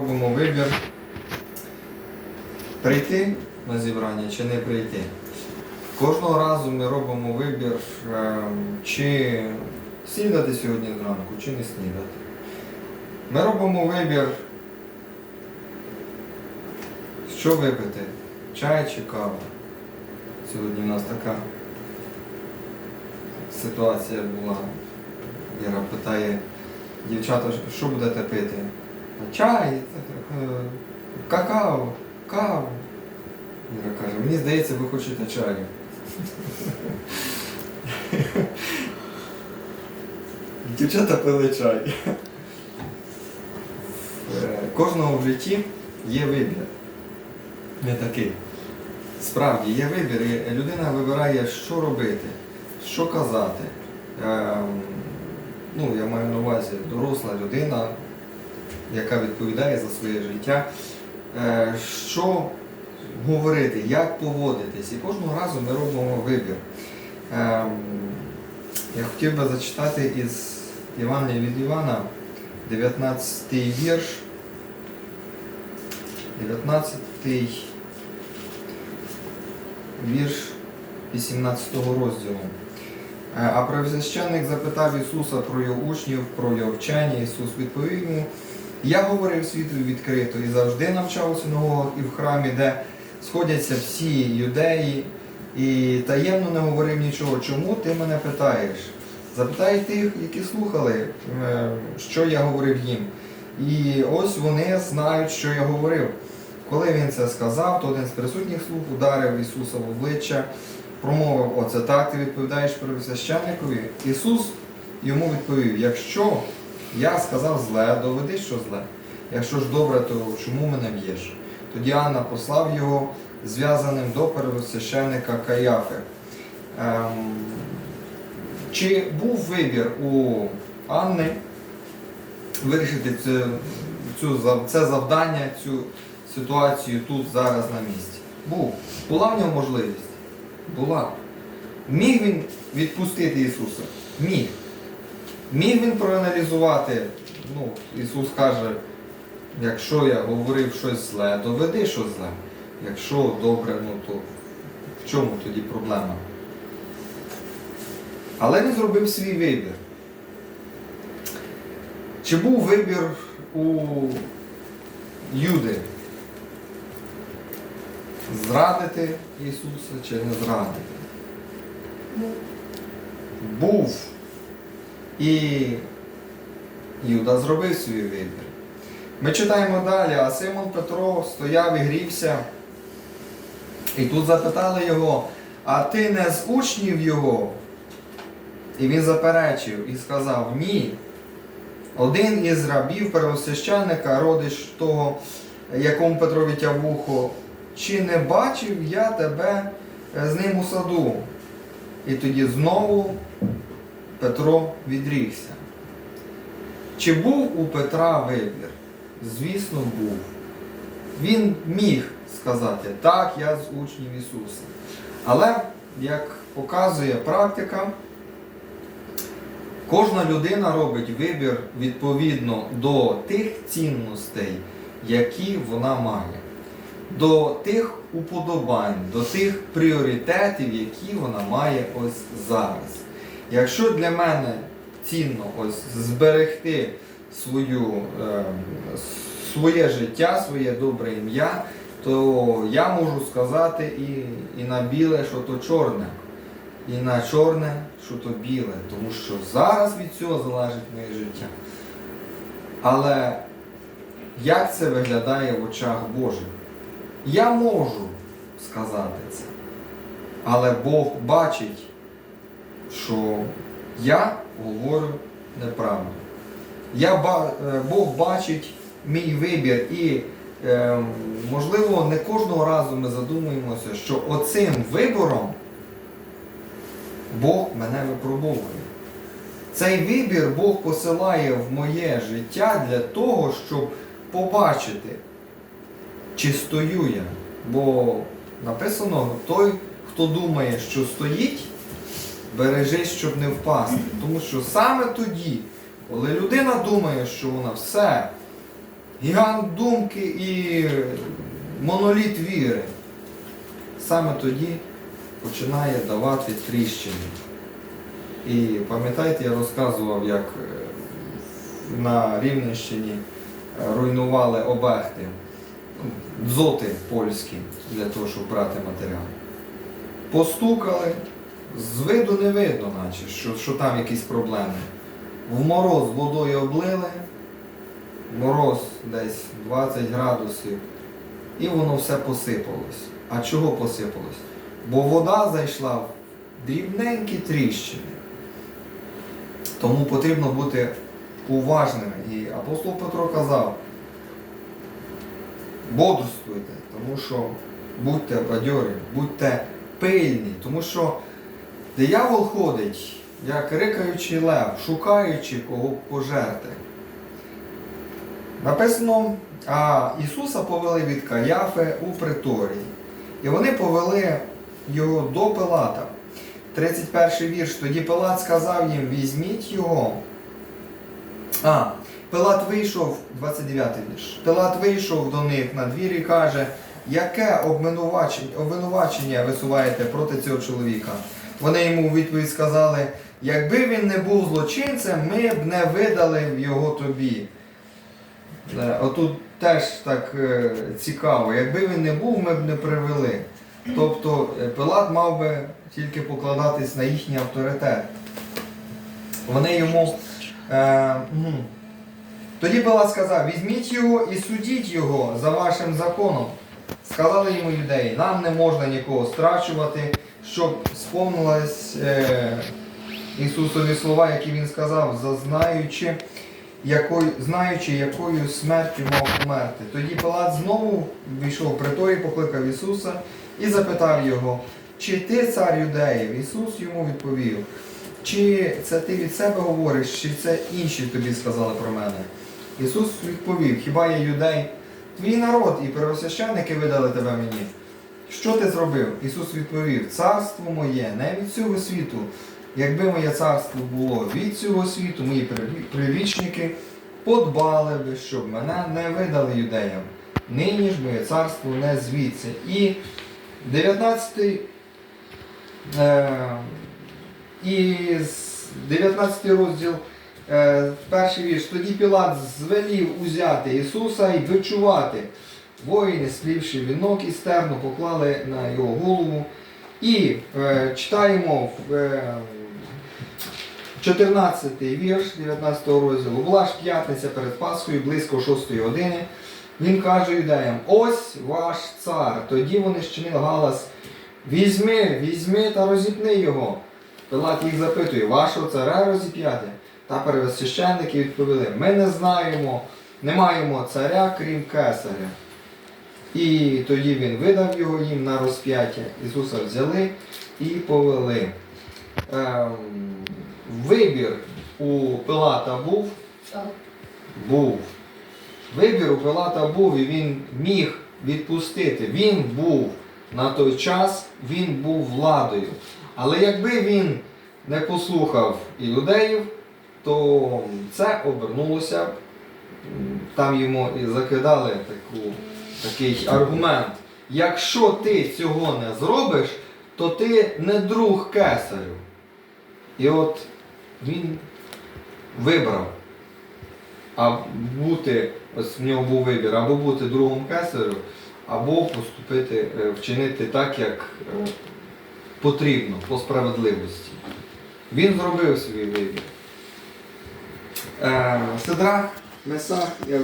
Робимо вибір прийти на зібрання чи не прийти. Кожного разу ми робимо вибір, е, чи снідати сьогодні зранку, чи не снідати. Ми робимо вибір, що випити, чай чи кава. Сьогодні у нас така ситуація була. Іра питає, дівчата, що будете пити? Чай, е, какао, каву. Іра каже, мені здається, ви хочете чаю. Дівчата пили чай. Е, Кожного в житті є вибір. Не такий. Справді є вибір, і людина вибирає, що робити, що казати. Ем, ну, я маю на увазі доросла людина, яка відповідає за своє життя, е, що говорити, як поводитись. І кожного разу ми робимо вибір. Ем, Я хотів би зачитати із Івана від Івана, 19 вірш. 19 вірш 18 розділу. Е, А первосвященник запитав Ісуса про його учнів, про його вчення. Ісус відповів йому, я говорив світу відкрито і завжди навчав у синагогах і в храмі, де сходяться всі юдеї, і таємно не говорив нічого. Чому ти мене питаєш? Запитай тих, які слухали, е, що я говорив їм. І ось вони знають, що я говорив. Коли він це сказав, то один з присутніх слуг ударив Ісуса в обличчя, промовив, оце так ти відповідаєш первосвященникові. Ісус йому відповів, якщо я сказав зле, доведи, що зле. Якщо ж добре, то чому мене б'єш? Тоді Анна послав його зв'язаним до первосвященника Каяфи. Ем, чи був вибір у Анни вирішити цю, цю, це завдання, цю ситуацію тут, зараз на місці? Був. Була в нього можливість? Була. Міг він відпустити Ісуса? Міг. Міг він проаналізувати, ну, Ісус каже, якщо я говорив щось зле, доведи, що зле. Якщо добре, ну то в чому тоді проблема? Але він зробив свій вибір. Чи був вибір у Юди? Зрадити Ісуса чи не зрадити? Був. І Юда зробив свій вибір. Ми читаємо далі, а Симон Петро стояв і грівся. І тут запитали його, а ти не з учнів його? І він заперечив і сказав, ні. Один із рабів первосвященника, родич того, якому Петро відтяв вухо, чи не бачив я тебе з ним у саду? І тоді знову Петро відрігся. Чи був у Петра вибір? Звісно, був. Він міг сказати, так, я з учнів Ісуса. Але, як показує практика, кожна людина робить вибір відповідно до тих цінностей, які вона має, до тих уподобань, до тих пріоритетів, які вона має ось зараз. Якщо для мене цінно ось зберегти свою, е, своє життя, своє добре ім'я, то я можу сказати і, і на біле, що то чорне, і на чорне, що то біле, тому що зараз від цього залежить моє життя. Але як це виглядає в очах Божих? Я можу сказати це, але Бог бачить, що я говорю неправду. Я, е, Бог бачить мій вибір і, е, можливо, не кожного разу ми задумуємося, що оцим вибором Бог мене випробовує. Цей вибір Бог посилає в моє життя для того, щоб побачити, чи стою я. Бо написано, той, хто думає, що стоїть, бережись, щоб не впасти. Тому що саме тоді, коли людина думає, що вона все гігант думки і моноліт віри. Саме тоді починає давати тріщини. І пам'ятаєте, я розказував, як е, на Рівненщині е, руйнували обехти, ну, дзоти польські для того, щоб брати матеріал. Постукали, з виду не видно, наче, що, що там якісь проблеми. В мороз водою облили, мороз десь 20 градусів, і воно все посипалось. А чого посипалось? Бо вода зайшла в дрібненькі тріщини. Тому потрібно бути уважними. І апостол Петро казав, бодрствуйте, тому що будьте бадьорі, будьте пильні, тому що диявол ходить, як рикаючий лев, шукаючи кого пожерти. Написано, а Ісуса повели від Каяфи у приторії. І вони повели його до Пилата. 31 вірш. Тоді Пилат сказав їм: візьміть його. А, Пилат вийшов, 29 вірш. Пилат вийшов до них на двір і каже, яке обвинувачення, висуваєте проти цього чоловіка? Вони йому у відповідь сказали, якби він не був злочинцем, ми б не видали його тобі. Е, Отут теж так е, цікаво, якби він не був, ми б не привели. Тобто е, Пилат мав би тільки покладатись на їхній авторитет. Вони йому. Е. Тоді Пилат сказав: візьміть його і судіть його за вашим законом. Сказали йому юдеї, нам не можна нікого страчувати, щоб сповнилось е, Ісусові слова, які він сказав, зазнаючи, якою, знаючи, якою смертю мав померти. Тоді Пилат знову війшов в приторі, покликав Ісуса і запитав його, чи ти цар юдеїв? Ісус йому відповів, чи це ти від себе говориш, чи це інші тобі сказали про мене? Ісус відповів, хіба я юдей? Твій народ і первосвященники видали тебе мені. Що ти зробив? Ісус відповів, царство моє не від цього світу. Якби моє царство було від цього світу, мої привічники подбали би, щоб мене не видали юдеям. Нині ж моє царство не звідси. І 19 е, і 19 розділ, перший вірш. Тоді Пілат звелів узяти Ісуса і бичувати. Воїни, сплівши вінок і стерну, поклали на його голову. І е, читаємо в е, 14 вірш 19 розділу. Була ж п'ятниця перед Пасхою, близько 6 години. Він каже юдеям: ось ваш цар. Тоді вони щинили галас. Візьми, візьми та розіпни його. Пилат їх запитує, вашого царя розіп'яти? Та первосвященники відповіли, ми не знаємо, не маємо царя, крім кесаря. І тоді він видав його їм на розп'яття. Ісуса взяли і повели. Ем, вибір у Пилата був? Був. Вибір у Пилата був і він міг відпустити. Він був на той час, він був владою. Але якби він не послухав іудеїв, то це обернулося. Там йому і закидали таку, такий аргумент. Якщо ти цього не зробиш, то ти не друг кесарю. І от він вибрав. А бути, ось в нього був вибір, або бути другом кесарю, або поступити, е, вчинити так, як е, потрібно, по справедливості. Він зробив свій вибір. Е, Сидрах, Месах і